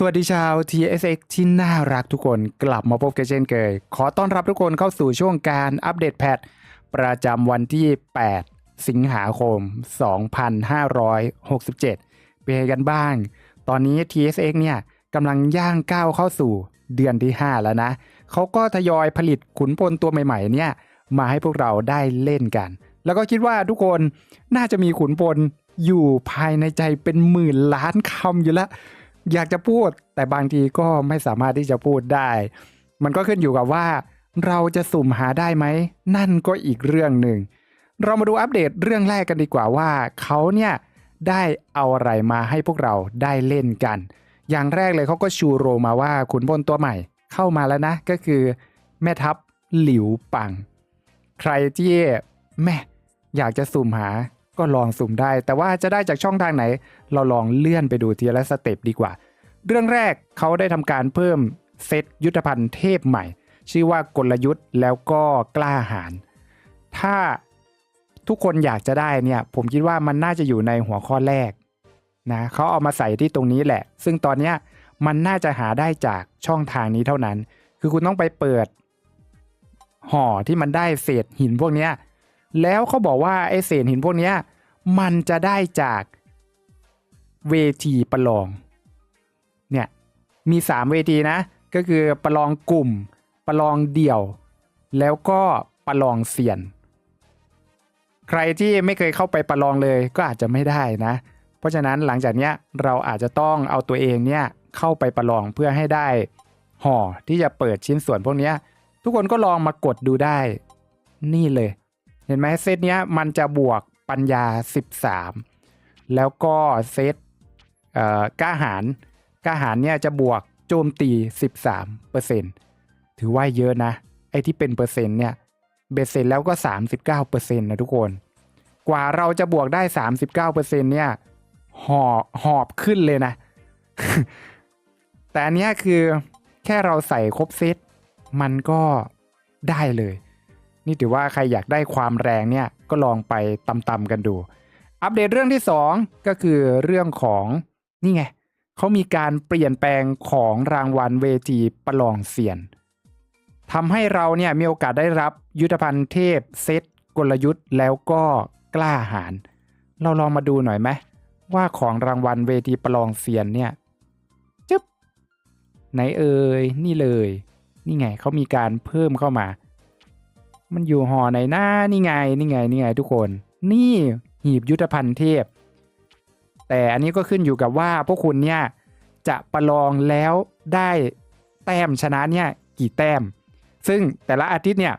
สวัสดีชาว TSX ที่น่ารักทุกคนกลับมาพบกันเช่นเคย ขอต้อนรับทุกคนเข้าสู่ช่วงการอัปเดตแพท ประจำวันที่ 8 สิงหาคม 2567 เป็นกันบ้าง ตอนนี้ TSX เนี่ยกำลังย่างก้าวเข้าสู่เดือนที่ 5 แล้วนะ เขาก็ทยอยผลิตขุนพลตัวใหม่ๆ เนี่ยมาให้พวกเราได้เล่นกัน แล้วก็คิดว่าทุกคนน่าจะมีขุนพลอยู่ภายในใจเป็นหมื่นล้านคำอยู่แล้ว อยากจะพูด แต่บางทีก็ไม่สามารถที่จะพูดได้ มันก็ขึ้นอยู่กับว่า เราจะสุ่มหาได้ไหม นั่นก็อีกเรื่องหนึ่ง เรามาดูอัปเดตเรื่องแรกกันดีกว่าว่าเขาเนี่ยได้เอาอะไรมาให้พวกเราได้เล่นกัน อย่างแรกเลยเขาก็ชูโรงมาว่าขุนพลตัวใหม่เข้ามาแล้วนะ ก็คือ แม่ทัพหลิวปัง ใครที่แม่อยากจะสุ่มหา ก็ลองสุ่มได้ แต่ว่าจะได้จากช่องทางไหน เราลองเลื่อนไปดูทีละสเต็ปดีกว่า เรื่องแรกเขาได้ทำการเพิ่มเซตยุทธภัณฑ์เทพใหม่ ชื่อว่ากลยุทธ์แล้วก็กล้าหาญถ้าทุกคนอยากจะได้เนี่ยผมคิดว่ามันน่าจะอยู่ในหัวข้อแรกนะเขาเอามาใส่ที่ตรงนี้แหละ ซึ่งตอนนี้มันน่าจะหาได้จากช่องทางนี้เท่านั้น คือคุณต้องไปเปิดห่อที่มันได้เศษหินพวกเนี้ แล้วเขาบอกว่าไอ้เศษหินพวกนี้มันจะได้จากเวทีประลองเนี่ยมี 3 เวทีนะ ก็คือประลองกลุ่มประลองเดี่ยว แล้วก็ประลองเซียน ใครที่ไม่เคยเข้าไปประลองเลยก็อาจจะไม่ได้นะ เพราะฉะนั้นหลังจากนี้เราอาจจะต้องเอาตัวเองเนี่ยเข้าไปประลองเพื่อให้ได้ห่อที่จะเปิดชิ้นส่วนพวกนี้ทุกคนก็ลองมากดดูได้ นี่เลย เห็นไหมเซตเนี้ยมันจะบวกปัญญา 13 แล้วก็เซตเอ่อกล้าหารกล้าหารเนี่ยจะบวกโจมตี 13เปอร์เซ็นต์ถือว่าเยอะนะ ไอ้ที่เป็นเปอร์เซ็นต์เนี่ยเบ็ดเสร็จแล้วก็ 39เปอร์เซ็นต์นะทุกคน กว่าเราจะบวกได้ 39เปอร์เซ็นต์เนี่ยหอบหอบขึ้นเลยนะ แต่อันเนี้ยคือแค่เราใส่ครบเซตมันก็ได้เลย นี่ถือว่าใครอยากได้ความแรงเนี่ยก็ลองไปตำๆกันดู อัปเดตเรื่องที่ 2 ก็คือเรื่องของนี่ไงเขามีการเปลี่ยนแปลงของรางวัลเวทีประลองเสียนทำให้เราเนี่ยมีโอกาสได้รับยุทธภัณฑ์เทพเซตกลยุทธ์แล้วก็กล้าหาญเราลองมาดูหน่อยไหมว่าของรางวัลเวทีประลองเสียนเนี่ยจึ๊บไหนเอ่ยนี่เลย นี่ไงเขามีการเพิ่มเข้ามา มันอยู่หอไหนหน้านี่ไงนี่ไงนี่ไงทุกคน นี่หีบยุทธภัณฑ์เทพ แต่อันนี้ก็ขึ้นอยู่กับว่าพวกคุณเนี่ยจะประลองแล้วได้แต้มชนะเนี่ยกี่แต้ม ซึ่งแต่ละอาทิตย์เนี่ย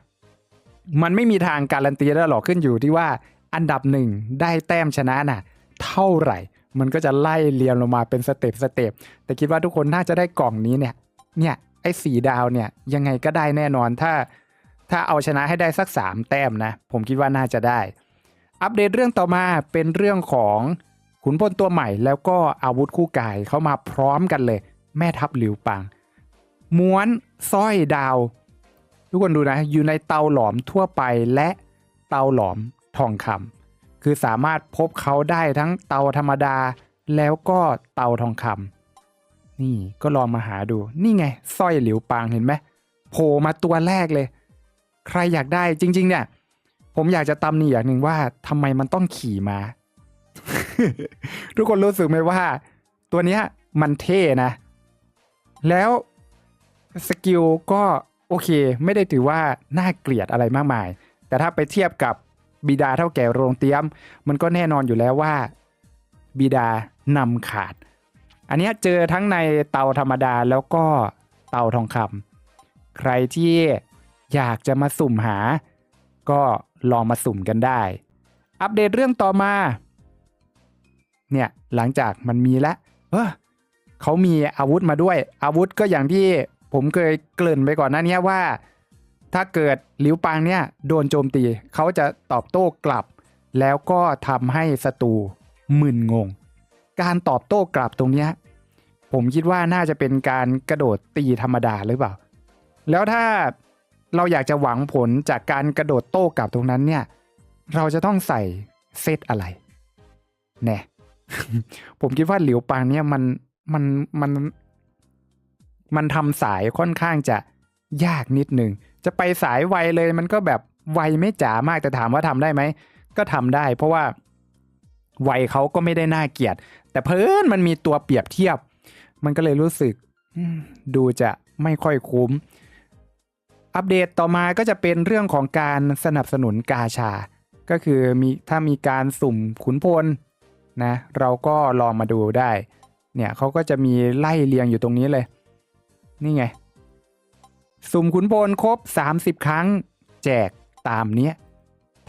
มันไม่มีทางการันตีได้หรอกขึ้นอยู่ที่ว่าอันดับหนึ่งได้แต้มชนะน่ะเท่าไหร่ มันก็จะไล่เรียงลงมาเป็นสเต็ปสเต็ปแต่คิดว่าทุกคนน่าจะได้กล่องนี้เนี่ยเนี่ยไอ้สีดาวเนี่ยยังไงก็ได้แน่นอนถ้า ถ้าเอาชนะให้ได้สัก 3 แต้มนะ ผมคิดว่าน่าจะได้ อัปเดตเรื่องต่อมาเป็นเรื่องของขุนพลตัวใหม่ แล้วก็อาวุธคู่กายเข้ามาพร้อมกันเลย แม่ทัพหลิวปัง ม้วนสร้อยดาว ทุกคนดูนะ อยู่ในเตาหลอมทั่วไปและเตาหลอมทองคำคือสามารถพบเขาได้ทั้งเตาธรรมดา แล้วก็เตาทองคำนี่ก็ลองมาหาดูนี่ไงสร้อยหลิวปังเห็นไหมโผล่มาตัวแรกเลย ใครอยากได้จริง ๆ เนี่ย ผมอยากจะตำหนิอย่างหนึ่งว่าทำไมมันต้องขี่มา ทุกคนรู้สึกไหมว่า ตัวเนี้ยมันเท่นะ แล้วสกิลก็โอเค ไม่ได้ถือว่าน่าเกลียดอะไรมากมาย แต่ถ้าไปเทียบกับบิดาเท่าแก่โรงเตรียม มันก็แน่นอนอยู่แล้วว่า บิดานำขาด อันนี้เจอทั้งในเตาธรรมดาแล้วก็เตาทองคำใครที่ อยากจะมาสุ่มหา ก็ลองมาสุ่มกันได้ อัปเดตเรื่องต่อมา เนี่ยหลังจากมันมีแล้วเออเขามีอาวุธมาด้วย อาวุธก็อย่างที่ผมเคยเกริ่นไปก่อนหน้านี้ว่า ถ้าเกิดหลิวปังเนี่ยโดนโจมตี เขาจะตอบโต้กลับ แล้วก็ทำให้ศัตรูมึนงง การตอบโต้กลับตรงเนี้ยผมคิดว่าน่าจะเป็นการกระโดดตีธรรมดาหรือเปล่า แล้วถ้า เราอยากจะหวังผลจากการกระโดดโต้กลับตรงนั้นเนี่ย เราจะต้องใส่เซตอะไรแน่ผมคิดว่าหลิวปางเนี่ยมันมันมันมันทำสายค่อนข้างจะยากนิดหนึ่งจะไปสายไวเลยมันก็แบบไวไม่จ๋ามากแต่ถามว่าทำได้ไหม ก็ทำได้ เพราะว่าไวเขาก็ไม่ได้น่าเกลียด แต่เพิ่นมันมีตัวเปรียบเทียบ มันก็เลยรู้สึกดูจะไม่ค่อยคุ้ม อัปเดตต่อมาก็จะเป็นเรื่องของการสนับสนุนกาชา ก็คือมีถ้ามีการสุ่มขุนพลนะเราก็ลองมาดูได้ เนี่ยเขาก็จะมีไล่เรียงอยู่ตรงนี้เลย นี่ไง สุ่มขุนพลครบ 30 ครั้ง แจกตามเนี้ย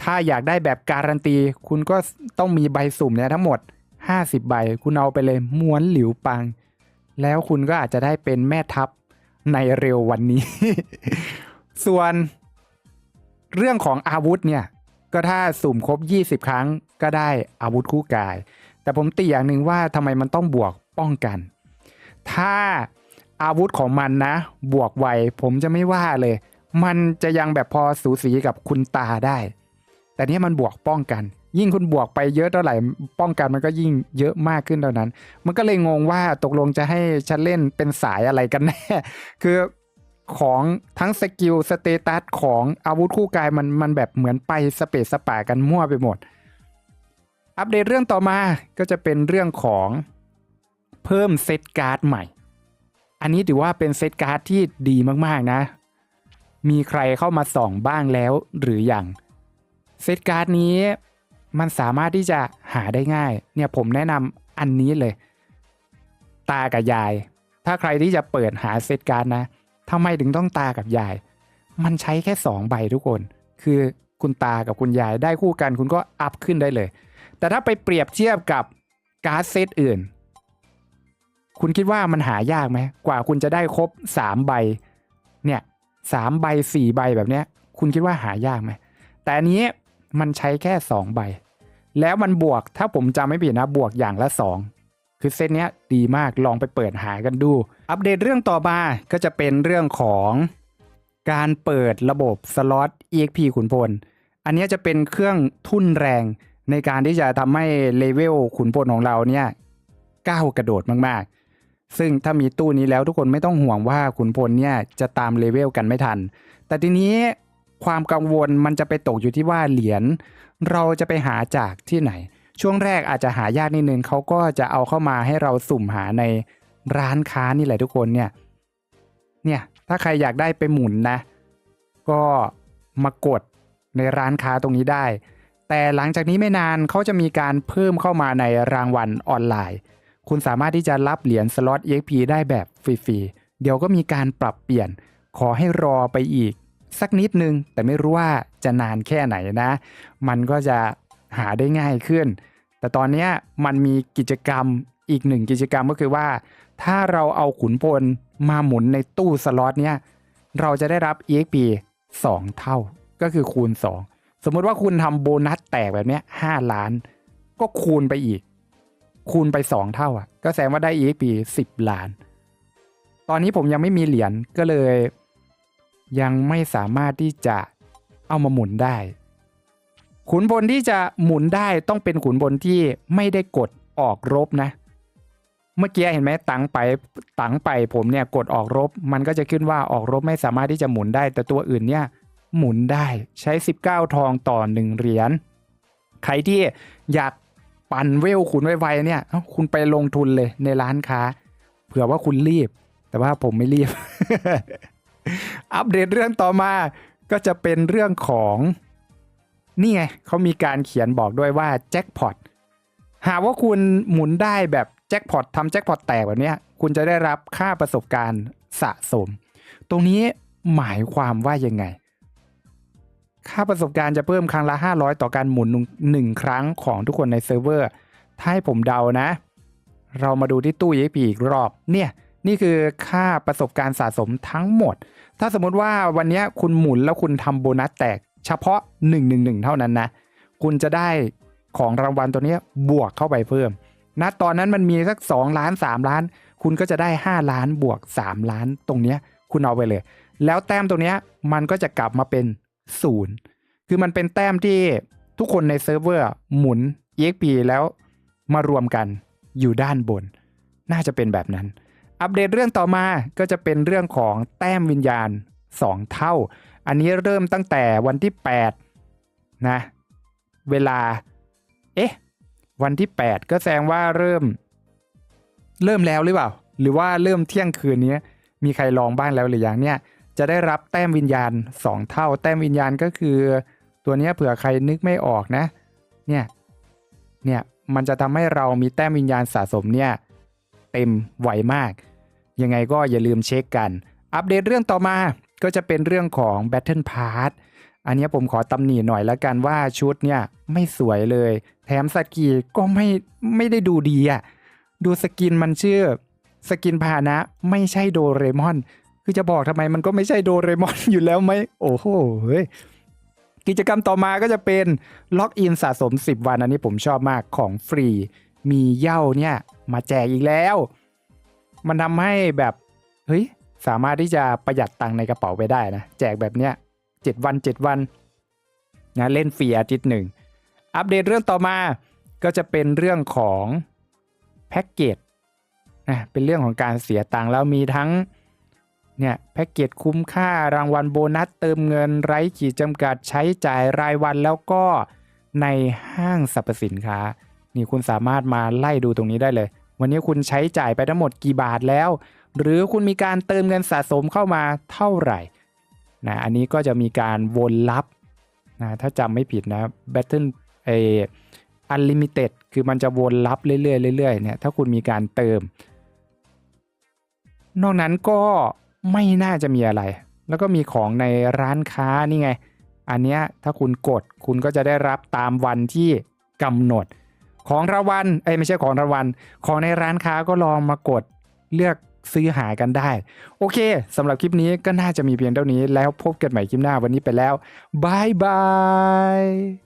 ถ้าอยากได้แบบการันตี คุณก็ต้องมีใบสุ่มเนี่ยทั้งหมด 50 ใบ คุณเอาไปเลยม้วนหลิวปัง แล้วคุณก็อาจจะได้เป็นแม่ทัพในเร็ววันนี้ ส่วนเรื่องของอาวุธเนี่ย ก็ถ้าสุ่มครบ 20 ครั้งก็ได้อาวุธคู่กาย แต่ผมติอย่างหนึ่งว่าทำไมมันต้องบวกป้องกัน ถ้าอาวุธของมันนะ บวกไวผมจะไม่ว่าเลย มันจะยังแบบพอสูสีกับคุณตาได้ แต่นี่มันบวกป้องกัน ยิ่งคุณบวกไปเยอะเท่าไหร่ ป้องกันมันก็ยิ่งเยอะมากขึ้นเท่านั้น มันก็เลยงงว่าตกลงจะให้ฉันเล่นเป็นสายอะไรกันแน่ คือ ของทั้งสกิลสเตตัสของอาวุธคู่กายมันมันแบบเหมือนไปสเปซสปากันมั่วไปหมด อัปเดตเรื่องต่อมาก็จะเป็นเรื่องของเพิ่มเซตการ์ดใหม่ อันนี้ถือว่าเป็นเซตการ์ดที่ดีมากๆนะ มีใครเข้ามาส่องบ้างแล้วหรืออยังเซตการ์ดนี้มันสามารถที่จะหาได้ง่าย เนี่ยผมแนะนำอันนี้เลย ตากับยาย ถ้าใครที่จะเปิดหาเซตการ์ดนะ ทำไมถึงต้องตากับยาย มันใช้แค่ 2 ใบทุกคน คือคุณตากับคุณยายได้คู่กันคุณก็อัพขึ้นได้เลย แต่ถ้าไปเปรียบเทียบกับการ์ดเซตอื่น คุณคิดว่ามันหายากไหม กว่าคุณจะได้ครบ 3 ใบ เนี่ยสามใบสี่ใบแบบเนี้ย คุณคิดว่าหายากไหม แต่อันนี้มันใช้แค่ 2 ใบ แล้วมันบวกถ้าผมจำไม่ผิดนะบวกอย่างละ 2 คือเซตเนี้ยดีมากลองไปเปิดหากันดู อัปเดตเรื่องต่อมาก็จะเป็นเรื่องของการเปิดระบบสล็อต EXP ขุนพล อันนี้จะเป็นเครื่องทุ่นแรงในการที่จะทำให้เลเวลขุนพลของเราเนี่ยก้าวกระโดดมากๆ ซึ่งถ้ามีตู้นี้แล้วทุกคนไม่ต้องห่วงว่าขุนพลเนี่ยจะตามเลเวลกันไม่ทัน แต่ทีนี้ความกังวลมันจะไปตกอยู่ที่ว่าเหรียญเราจะไปหาจากที่ไหน ช่วงแรกอาจจะหายากนิดนึงเขาก็จะเอาเข้ามาให้เราสุ่มหาในร้านค้านี่แหละทุกคนเนี่ย เนี่ยถ้าใครอยากได้ไปหมุนนะ ก็มากดในร้านค้าตรงนี้ได้ แต่หลังจากนี้ไม่นานเขาจะมีการเพิ่มเข้ามาในรางวัลออนไลน์ คุณสามารถที่จะรับเหรียญสล็อต EXP ได้แบบฟรีๆ เดี๋ยวก็มีการปรับเปลี่ยน ขอให้รอไปอีก สักนิดนึง แต่ไม่รู้ว่าจะนานแค่ไหนนะ มันก็จะหาได้ง่ายขึ้น แต่ตอนนี้มันมีกิจกรรมอีกหนึ่งกิจกรรมก็คือว่า ถ้าเราเอาขุนพลมาหมุนในตู้สล็อตเนี้ยเราจะได้รับ EXP 2 เท่าก็คือคูณ 2 สมมติว่าคุณทำโบนัสแตกแบบเนี้ย5ล้าน ก็คูณไปอีก คูณไป 2 เท่าอะ ก็แสดงว่าได้ EXP 10 ล้าน ตอนนี้ผมยังไม่มีเหรียญก็เลย ยังไม่สามารถที่จะเอามาหมุนได้ ขุนพลที่จะหมุนได้ต้องเป็นขุนพลที่ไม่ได้กดออกรบนะ เมื่อกี้เห็นไหมตังไปตังไปผมเนี่ยกดออกรบ มันก็จะขึ้นว่าออกรบไม่สามารถที่จะหมุนได้ แต่ตัวอื่นเนี่ยหมุนได้ใช้ 19 ทองต่อ 1 เหรียญใครที่อยากปั่นเวลขุนไวๆเนี่ยคุณไปลงทุนเลยในร้านค้า เผื่อว่าคุณรีบ แต่ว่าผมไม่รีบ อัปเดตเรื่องต่อมาก็จะเป็นเรื่องของ นี่ไงเขามีการเขียนบอกด้วยว่าแจ็คพอตหากว่าคุณหมุนได้แบบแจ็คพอตทำแจ็คพอตแตกแบบนี้คุณจะได้รับค่าประสบการณ์สะสม ตรงนี้หมายความว่ายังไง ค่าประสบการณ์จะเพิ่มครั้งละ 500 ต่อการหมุนหนึ่งครั้งของทุกคนในเซิร์ฟเวอร์ ถ้าให้ผมเดานะ เรามาดูที่ตู้ EXP อีกรอบ เนี่ย นี่คือค่าประสบการณ์สะสมทั้งหมด ถ้าสมมติว่าวันนี้คุณหมุนแล้วคุณทำโบนัสแตก เฉพาะ 111 เท่านั้นนะ คุณจะได้ของรางวัลตัวนี้บวกเข้าไปเพิ่มณตอนนั้นมันมีสัก 2 ล้าน 3 ล้าน คุณก็จะได้ 5 ล้านบวก 3 ล้านตรงเนี้ยคุณเอาไปเลย แล้วแต้มตรงเนี้ยมันก็จะกลับมาเป็นศูนย์คือมันเป็นแต้มที่ทุกคนในเซิร์ฟเวอร์หมุน EXP แล้วมารวมกันอยู่ด้านบน น่าจะเป็นแบบนั้น อัปเดตเรื่องต่อมาก็จะเป็นเรื่องของแต้มวิญญาณ 2 เท่า อันนี้เริ่มตั้งแต่วันที่8นะเวลาเอ๊ะวันที่ 8 ก็แสดงว่าเริ่ม เริ่มแล้วหรือเปล่า หรือว่าเริ่มเที่ยงคืนนี้มีใครลองบ้างแล้วหรือยังเนี่ยจะได้รับแต้มวิญญาณ 2 เท่า แต้มวิญญาณก็คือ ตัวนี้เผื่อใครนึกไม่ออกนะ เนี่ยเนี่ยมันจะทำให้เรามีแต้มวิญญาณสะสมเนี่ยเต็มไวมาก ยังไงก็อย่าลืมเช็คกัน อัปเดตเรื่องต่อมา ก็จะเป็นเรื่องของ Battle Pass อันนี้ผมขอตำหนิหน่อยแล้วกันว่าชุดเนี่ยไม่สวยเลย แถมสกีก็ไม่ไม่ได้ดูดีอะ่ะดูสกินมันชื่อ สกินพานะไม่ใช่โดเรมอน คือจะบอกทำไมมันก็ไม่ใช่โดเรมอนอยู่แล้วไหมโอ้โหกิจกรรมต่อมาก็จะเป็นล็อกอินสะสม 10 วันอันนี้ผมชอบมากของฟรี มีเย้าเนี่ยมาแจกอีกแล้ว มันทำให้แบบ เฮ้ย สามารถที่จะประหยัดตังค์ในกระเป๋าไปได้นะแจกแบบเนี้ยเจ็ดวัน7วันนะเล่นฟรีอาทิตย์หนึ่งอัปเดตเรื่องต่อมาก็จะเป็นเรื่องของแพ็กเกจนะเป็นเรื่องของการเสียตังค์แล้วมีทั้งเนี่ยแพ็กเกจคุ้มค่ารางวัลโบนัสเติมเงินไร้ขีดจำกัดใช้จ่ายรายวันแล้วก็ในห้างสรรพสินค้า นี่คุณสามารถมาไล่ดูตรงนี้ได้เลย วันนี้คุณใช้จ่ายไปทั้งหมดกี่บาทแล้ว หรือคุณมีการเติมเงินสะสมเข้ามาเท่าไหร่นะอันนี้ก็จะมีการวนลับนะถ้าจำไม่ผิดนะ Battle เอ Unlimited คือมันจะวนลับเรื่อยๆเรื่อยๆเนี่ยถ้าคุณมีการเติม นอกนั้นก็ไม่น่าจะมีอะไร แล้วก็มีของในร้านค้านี่ไง อันเนี้ยถ้าคุณกดคุณก็จะได้รับตามวันที่กำหนด ของรางวัลเอ้ไม่ใช่ของรางวัลของในร้านค้าก็ลองมากดเลือก ซื้อหากันได้ โอเคสำหรับคลิปนี้ก็น่าจะมีเพียงเท่านี้แล้วพบกันใหม่คลิปหน้าวันนี้ไปแล้วบายบาย